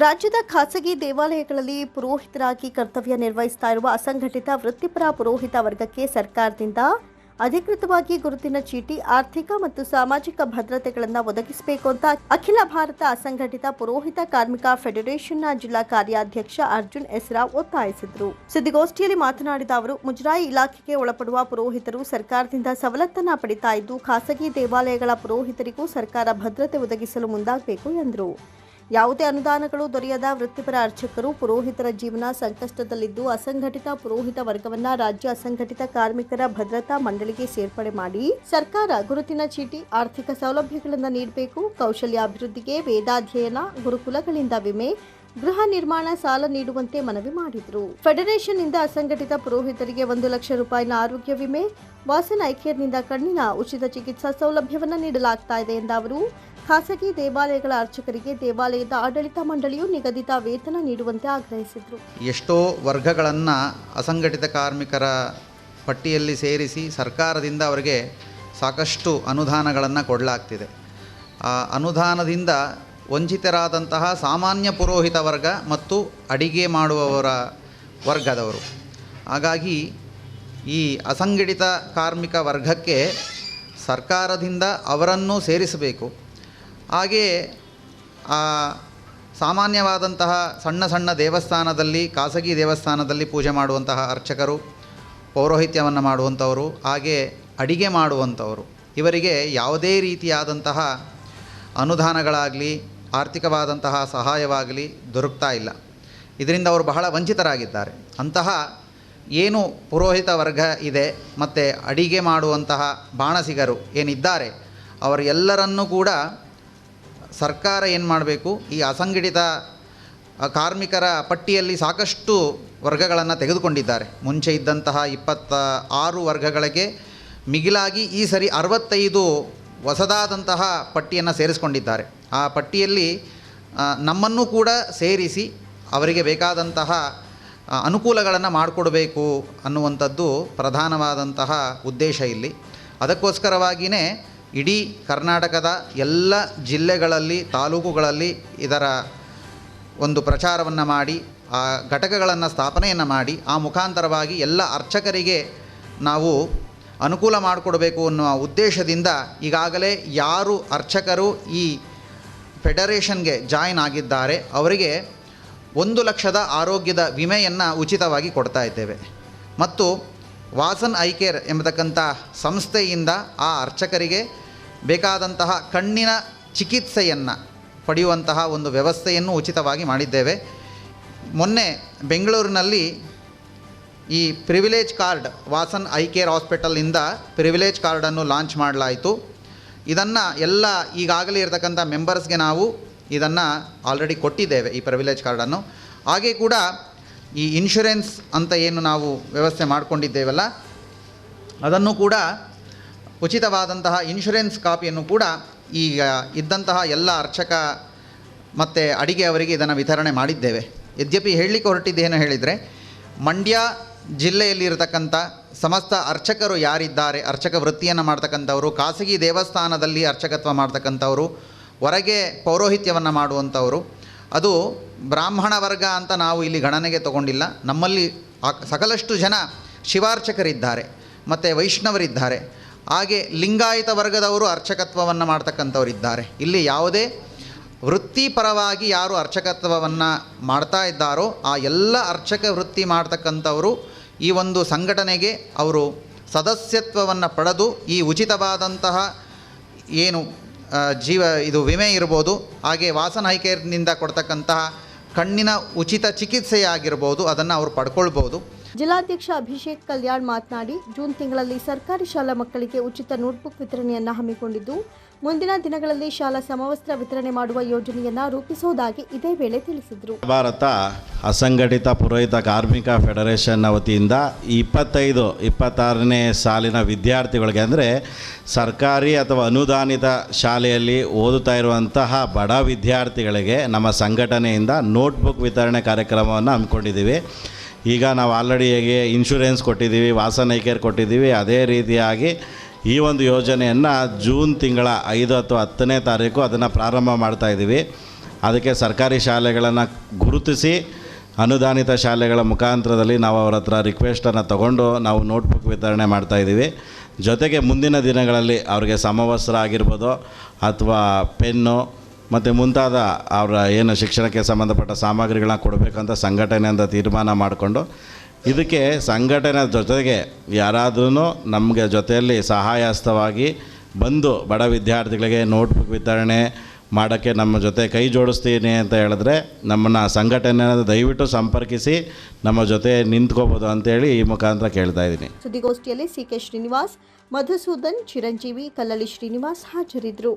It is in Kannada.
ರಾಜ್ಯದ ಖಾಸಗಿ ದೇವಾಲಯಗಳಲ್ಲಿ ಪುರೋಹಿತರಾಗಿ ಕರ್ತವ್ಯ ನಿರ್ವಹಿಸ್ತಾ ಇರುವ ಅಸಂಘಟಿತ ವೃತ್ತಿಪರ ಪುರೋಹಿತ ವರ್ಗಕ್ಕೆ ಸರ್ಕಾರದಿಂದ ಅಧಿಕೃತವಾಗಿ ಗುರುತಿನ ಚೀಟಿ, ಆರ್ಥಿಕ ಮತ್ತು ಸಾಮಾಜಿಕ ಭದ್ರತೆಗಳನ್ನು ಒದಗಿಸಬೇಕು ಅಂತ ಅಖಿಲ ಭಾರತ ಅಸಂಘಟಿತ ಪುರೋಹಿತ ಕಾರ್ಮಿಕ ಫೆಡರೇಷನ್ನ ಜಿಲ್ಲಾ ಕಾರ್ಯಾಧ್ಯಕ್ಷ ಅರ್ಜುನ್ ಎಸ್ರಾವ್ ಒತ್ತಾಯಿಸಿದರು. ಸುದ್ದಿಗೋಷ್ಠಿಯಲ್ಲಿ ಮಾತನಾಡಿದ ಅವರು, ಮುಜರಾಯಿ ಇಲಾಖೆಗೆ ಒಳಪಡುವ ಪುರೋಹಿತರು ಸರ್ಕಾರದಿಂದ ಸವಲತ್ತನ್ನ ಪಡಿತಾ ಇದ್ದು, ಖಾಸಗಿ ದೇವಾಲಯಗಳ ಪುರೋಹಿತರಿಗೂ ಸರ್ಕಾರ ಭದ್ರತೆ ಒದಗಿಸಲು ಮುಂದಾಗಬೇಕು ಎಂದರು. ಯಾವುದೇ ಅನುದಾನಗಳು ದೊರೆಯದ ವೃತ್ತಿಪರ ಅರ್ಚಕರು ಪುರೋಹಿತರ ಜೀವನ ಸಂಕಷ್ಟದಲ್ಲಿದ್ದು ಅಸಂಘಟಿತ ಪುರೋಹಿತ ವರ್ಗವನ್ನ ರಾಜ್ಯ ಅಸಂಘಟಿತ ಕಾರ್ಮಿಕರ ಭದ್ರತಾ ಮಂಡಳಿಗೆ ಸೇರ್ಪಡೆ ಮಾಡಿ ಸರ್ಕಾರ ಗುರುತಿನ ಚೀಟಿ, ಆರ್ಥಿಕ ಸೌಲಭ್ಯಗಳನ್ನು ನೀಡಬೇಕು, ಕೌಶಲ್ಯಾಭಿವೃದ್ಧಿಗೆ ವೇದಾಧ್ಯಯನ, ಗುರುಕುಲಗಳಿಂದ ವಿಮೆ ಗೃಹ ನಿರ್ಮಾಣ ಸಾಲ ನೀಡುವಂತೆ ಮನವಿ ಮಾಡಿದರು. ಫೆಡರೇಷನ್ ಇಂದ ಅಸಂಘಟಿತ ಪುರೋಹಿತರಿಗೆ ಒಂದು ಲಕ್ಷ ರೂಪಾಯಿನ ಆರೋಗ್ಯ ವಿಮೆ, ವಾಸನ್ ಐಕೇರ್ನಿಂದ ಕಣ್ಣಿನ ಉಚಿತ ಚಿಕಿತ್ಸಾ ಸೌಲಭ್ಯವನ್ನು ನೀಡಲಾಗ್ತಾ ಇದೆ ಎಂದ ಅವರು. ಖಾಸಗಿ ದೇವಾಲಯಗಳ ಅರ್ಚಕರಿಗೆ ದೇವಾಲಯದ ಆಡಳಿತ ಮಂಡಳಿಯು ನಿಗದಿತ ವೇತನ ನೀಡುವಂತೆ ಆಗ್ರಹಿಸಿದರು. ಎಷ್ಟೋ ವರ್ಗಗಳನ್ನು ಅಸಂಘಟಿತ ಕಾರ್ಮಿಕರ ಪಟ್ಟಿಯಲ್ಲಿ ಸೇರಿಸಿ ಸರ್ಕಾರದಿಂದ ಅವರಿಗೆ ಸಾಕಷ್ಟು ಅನುದಾನಗಳನ್ನು ಕೊಡಲಾಗ್ತಿದೆ. ಆ ಅನುದಾನದಿಂದ ವಂಚಿತರಾದಂತಹ ಸಾಮಾನ್ಯ ಪುರೋಹಿತ ವರ್ಗ ಮತ್ತು ಅಡಿಗೆ ಮಾಡುವವರ ವರ್ಗದವರು. ಹಾಗಾಗಿ ಈ ಅಸಂಘಟಿತ ಕಾರ್ಮಿಕ ವರ್ಗಕ್ಕೆ ಸರ್ಕಾರದಿಂದ ಅವರನ್ನು ಸೇರಿಸಬೇಕು. ಹಾಗೆಯೇ ಸಾಮಾನ್ಯವಾದಂತಹ ಸಣ್ಣ ಸಣ್ಣ ದೇವಸ್ಥಾನದಲ್ಲಿ, ಖಾಸಗಿ ದೇವಸ್ಥಾನದಲ್ಲಿ ಪೂಜೆ ಮಾಡುವಂತಹ ಅರ್ಚಕರು, ಪೌರೋಹಿತ್ಯವನ್ನು ಮಾಡುವಂಥವರು, ಹಾಗೆ ಅಡಿಗೆ ಮಾಡುವಂಥವರು, ಇವರಿಗೆ ಯಾವುದೇ ರೀತಿಯಾದಂತಹ ಅನುದಾನಗಳಾಗಲಿ ಆರ್ಥಿಕವಾದಂತಹ ಸಹಾಯವಾಗಲಿ ದೊರಕ್ತಾ ಇಲ್ಲ. ಇದರಿಂದ ಅವರು ಬಹಳ ವಂಚಿತರಾಗಿದ್ದಾರೆ. ಅಂತಹ ಏನು ಪುರೋಹಿತ ವರ್ಗ ಇದೆ, ಮತ್ತು ಅಡಿಗೆ ಮಾಡುವಂತಹ ಬಾಣಸಿಗರು ಏನಿದ್ದಾರೆ, ಅವರೆಲ್ಲರನ್ನೂ ಕೂಡ ಸರ್ಕಾರ ಏನು ಮಾಡಬೇಕು, ಈ ಅಸಂಘಟಿತ ಕಾರ್ಮಿಕರ ಪಟ್ಟಿಯಲ್ಲಿ ಸಾಕಷ್ಟು ವರ್ಗಗಳನ್ನು ತೆಗೆದುಕೊಂಡಿದ್ದಾರೆ. ಮುಂಚೆ ಇದ್ದಂತಹ ಇಪ್ಪತ್ತ ಆರು ವರ್ಗಗಳಿಗೆ ಮಿಗಿಲಾಗಿ ಈ ಸರಿ ಅರವತ್ತೈದು ಹೊಸದಾದಂತಹ ಪಟ್ಟಿಯನ್ನು ಸೇರಿಸ್ಕೊಂಡಿದ್ದಾರೆ. ಆ ಪಟ್ಟಿಯಲ್ಲಿ ನಮ್ಮನ್ನು ಕೂಡ ಸೇರಿಸಿ ಅವರಿಗೆ ಬೇಕಾದಂತಹ ಅನುಕೂಲಗಳನ್ನು ಮಾಡಿಕೊಡಬೇಕು ಅನ್ನುವಂಥದ್ದು ಪ್ರಧಾನವಾದಂತಹ ಉದ್ದೇಶ ಇಲ್ಲಿ. ಅದಕ್ಕೋಸ್ಕರವಾಗಿಯೇ ಇಡೀ ಕರ್ನಾಟಕದ ಎಲ್ಲ ಜಿಲ್ಲೆಗಳಲ್ಲಿ, ತಾಲೂಕುಗಳಲ್ಲಿ ಇದರ ಒಂದು ಪ್ರಚಾರವನ್ನು ಮಾಡಿ, ಆ ಘಟಕಗಳನ್ನು ಸ್ಥಾಪನೆಯನ್ನು ಮಾಡಿ, ಆ ಮುಖಾಂತರವಾಗಿ ಎಲ್ಲ ಅರ್ಚಕರಿಗೆ ನಾವು ಅನುಕೂಲ ಮಾಡಿಕೊಡಬೇಕು ಅನ್ನುವ ಉದ್ದೇಶದಿಂದ ಈಗಾಗಲೇ ಯಾರು ಅರ್ಚಕರು ಈ ಫೆಡರೇಷನ್ಗೆ ಜಾಯಿನ್ ಆಗಿದ್ದಾರೆ, ಅವರಿಗೆ ಒಂದು ಲಕ್ಷದ ಆರೋಗ್ಯದ ವಿಮೆಯನ್ನು ಉಚಿತವಾಗಿ ಕೊಡ್ತಾ ಇದ್ದೇವೆ. ಮತ್ತು ವಾಸನ್ ಐ ಕೇರ್ ಎಂಬತಕ್ಕಂಥ ಸಂಸ್ಥೆಯಿಂದ ಆ ಅರ್ಚಕರಿಗೆ ಬೇಕಾದಂತಹ ಕಣ್ಣಿನ ಚಿಕಿತ್ಸೆಯನ್ನು ಪಡೆಯುವಂತಹ ಒಂದು ವ್ಯವಸ್ಥೆಯನ್ನು ಉಚಿತವಾಗಿ ಮಾಡಿದ್ದೇವೆ. ಮೊನ್ನೆ ಬೆಂಗಳೂರಿನಲ್ಲಿ ಈ privilege card Vasan eye care ಹಾಸ್ಪಿಟಲ್ನಿಂದ privilege ಕಾರ್ಡನ್ನು ಲಾಂಚ್ ಮಾಡಲಾಯಿತು. ಇದನ್ನು ಎಲ್ಲ ಈಗಾಗಲೇ ಇರತಕ್ಕಂಥ ಮೆಂಬರ್ಸ್ಗೆ ನಾವು ಇದನ್ನು ಆಲ್ರೆಡಿ ಕೊಟ್ಟಿದ್ದೇವೆ, ಈ ಪ್ರಿವಿಲೇಜ್ ಕಾರ್ಡನ್ನು ಹಾಗೆ ಕೂಡ ಈ ಇನ್ಶೂರೆನ್ಸ್ ಅಂತ ಏನು ನಾವು ವ್ಯವಸ್ಥೆ ಮಾಡಿಕೊಂಡಿದ್ದೇವಲ್ಲ, ಅದನ್ನು ಕೂಡ ಉಚಿತವಾದಂತಹ ಇನ್ಶೂರೆನ್ಸ್ ಕಾಪಿಯನ್ನು ಕೂಡ ಈಗ ಇದ್ದಂತಹ ಎಲ್ಲ ಅರ್ಚಕ ಮತ್ತು ಅಡಿಗೆ ಅವರಿಗೆ ಇದನ್ನು ವಿತರಣೆ ಮಾಡಿದ್ದೇವೆ. ಯದ್ಯಪಿ ಹೇಳಲಿಕ್ಕೆ ಹೊರಟಿದ್ದೇನು ಹೇಳಿದರೆ, ಮಂಡ್ಯ ಜಿಲ್ಲೆಯಲ್ಲಿರತಕ್ಕಂಥ ಸಮಸ್ತ ಅರ್ಚಕರು ಯಾರಿದ್ದಾರೆ, ಅರ್ಚಕ ವೃತ್ತಿಯನ್ನು ಮಾಡ್ತಕ್ಕಂಥವರು, ಖಾಸಗಿ ದೇವಸ್ಥಾನದಲ್ಲಿ ಅರ್ಚಕತ್ವ ಮಾಡ್ತಕ್ಕಂಥವರು, ಹೊರಗೆ ಪೌರೋಹಿತ್ಯವನ್ನು ಮಾಡುವಂಥವರು, ಅದು ಬ್ರಾಹ್ಮಣ ವರ್ಗ ಅಂತ ನಾವು ಇಲ್ಲಿ ಗಣನೆಗೆ ತಗೊಂಡಿಲ್ಲ. ನಮ್ಮಲ್ಲಿ ಸಕಲಷ್ಟು ಜನ ಶಿವಾರ್ಚಕರಿದ್ದಾರೆ, ಮತ್ತು ವೈಷ್ಣವರಿದ್ದಾರೆ. ಹಾಗೆ ಲಿಂಗಾಯತ ವರ್ಗದವರು ಅರ್ಚಕತ್ವವನ್ನು ಮಾಡ್ತಕ್ಕಂಥವರಿದ್ದಾರೆ. ಇಲ್ಲಿ ಯಾವುದೇ ವೃತ್ತಿಪರವಾಗಿ ಯಾರು ಅರ್ಚಕತ್ವವನ್ನು ಮಾಡ್ತಾ ಇದ್ದಾರೋ, ಆ ಎಲ್ಲ ಅರ್ಚಕ ವೃತ್ತಿ ಮಾಡ್ತಕ್ಕಂಥವರು ಈ ಒಂದು ಸಂಘಟನೆಗೆ ಅವರು ಸದಸ್ಯತ್ವವನ್ನು ಪಡೆದು ಈ ಉಚಿತವಾದಂತಹ ಏನು ಜೀವ, ಇದು ವಿಮೆ ಇರ್ಬೋದು, ಹಾಗೆ ವಾಸನ ಹೈಕೇರ್ನಿಂದ ಕೊಡ್ತಕ್ಕಂತಹ ಕಣ್ಣಿನ ಉಚಿತ ಚಿಕಿತ್ಸೆಯಾಗಿರ್ಬೋದು, ಅದನ್ನು ಅವರು ಪಡ್ಕೊಳ್ಬೋದು. ಜಿಲ್ಲಾಧ್ಯಕ್ಷ ಅಭಿಷೇಕ್ ಕಲ್ಯಾಣ್ ಮಾತನಾಡಿ, ಜೂನ್ ತಿಂಗಳಲ್ಲಿ ಸರ್ಕಾರಿ ಶಾಲಾ ಮಕ್ಕಳಿಗೆ ಉಚಿತ ನೋಟ್ಬುಕ್ ವಿತರಣೆಯನ್ನು ಹಮ್ಮಿಕೊಂಡಿದ್ದು ಮುಂದಿನ ದಿನಗಳಲ್ಲಿ ಶಾಲಾ ಸಮವಸ್ತ್ರ ವಿತರಣೆ ಮಾಡುವ ಯೋಜನೆಯನ್ನ ರೂಪಿಸುವುದಾಗಿ ಇದೇ ವೇಳೆ ತಿಳಿಸಿದರು. ಭಾರತ ಅಸಂಘಟಿತ ಪುರೋಹಿತ ಕಾರ್ಮಿಕ ಫೆಡರೇಷನ್ ವತಿಯಿಂದ ಇಪ್ಪತ್ತೈದು, ಇಪ್ಪತ್ತಾರನೇ ಸಾಲಿನ ವಿದ್ಯಾರ್ಥಿಗಳಿಗೆ ಅಂದರೆ ಸರ್ಕಾರಿ ಅಥವಾ ಅನುದಾನಿತ ಶಾಲೆಯಲ್ಲಿ ಓದುತ್ತಾ ಇರುವಂತಹ ಬಡ ವಿದ್ಯಾರ್ಥಿಗಳಿಗೆ ನಮ್ಮ ಸಂಘಟನೆಯಿಂದ ನೋಟ್ಬುಕ್ ವಿತರಣೆ ಕಾರ್ಯಕ್ರಮವನ್ನು ಹಮ್ಮಿಕೊಂಡಿದ್ದೀವಿ. ಈಗ ನಾವು ಆಲ್ರೆಡಿ ಹೇಗೆ ಇನ್ಶೂರೆನ್ಸ್ ಕೊಟ್ಟಿದ್ದೀವಿ, ವಾಸನೈಕೇರ್ ಕೊಟ್ಟಿದ್ದೀವಿ, ಅದೇ ರೀತಿಯಾಗಿ ಈ ಒಂದು ಯೋಜನೆಯನ್ನು ಜೂನ್ ತಿಂಗಳ ಐದು ಅಥವಾ ಹತ್ತನೇ ತಾರೀಕು ಅದನ್ನು ಪ್ರಾರಂಭ ಮಾಡ್ತಾ ಇದ್ದೀವಿ ಅದಕ್ಕೆ ಸರ್ಕಾರಿ ಶಾಲೆಗಳನ್ನು ಗುರುತಿಸಿ, ಅನುದಾನಿತ ಶಾಲೆಗಳ ಮುಖಾಂತರದಲ್ಲಿ ನಾವು ಅವರ ಹತ್ರ ರಿಕ್ವೆಸ್ಟನ್ನು ತಗೊಂಡು ನಾವು ನೋಟ್ಬುಕ್ ವಿತರಣೆ ಮಾಡ್ತಾಯಿದ್ದೀವಿ ಜೊತೆಗೆ ಮುಂದಿನ ದಿನಗಳಲ್ಲಿ ಅವರಿಗೆ ಸಮವಸ್ತ್ರ ಆಗಿರ್ಬೋದು ಅಥವಾ ಪೆನ್ನು ಮತ್ತು ಮುಂತಾದ ಅವರ ಏನು ಶಿಕ್ಷಣಕ್ಕೆ ಸಂಬಂಧಪಟ್ಟ ಸಾಮಗ್ರಿಗಳನ್ನ ಕೊಡಬೇಕಂತ ಸಂಘಟನೆಯಿಂದ ತೀರ್ಮಾನ ಮಾಡಿಕೊಂಡು ಇದಕ್ಕೆ ಸಂಘಟನೆ ಜೊತೆಗೆ ಯಾರಾದ್ರೂ ನಮಗೆ ಜೊತೆಯಲ್ಲಿ ಸಹಾಯಹಸ್ತವಾಗಿ ಬಂದು ಬಡ ವಿದ್ಯಾರ್ಥಿಗಳಿಗೆ ನೋಟ್ಬುಕ್ ವಿತರಣೆ ಮಾಡೋಕ್ಕೆ ನಮ್ಮ ಜೊತೆ ಕೈ ಜೋಡಿಸ್ತೀನಿ ಅಂತ ಹೇಳಿದ್ರೆ ನಮ್ಮನ್ನು ಸಂಘಟನೆ ದಯವಿಟ್ಟು ಸಂಪರ್ಕಿಸಿ ನಮ್ಮ ಜೊತೆ ನಿಂತ್ಕೋಬೋದು ಅಂತೇಳಿ ಈ ಮುಖಾಂತರ ಕೇಳ್ತಾ ಇದ್ದೀನಿ. ಸುದ್ದಿಗೋಷ್ಠಿಯಲ್ಲಿ ಸಿಕೆ ಶ್ರೀನಿವಾಸ್, ಮಧುಸೂದನ್, ಚಿರಂಜೀವಿ, ಕಲ್ಲಳ್ಳಿ ಶ್ರೀನಿವಾಸ್ ಹಾಜರಿದ್ದರು.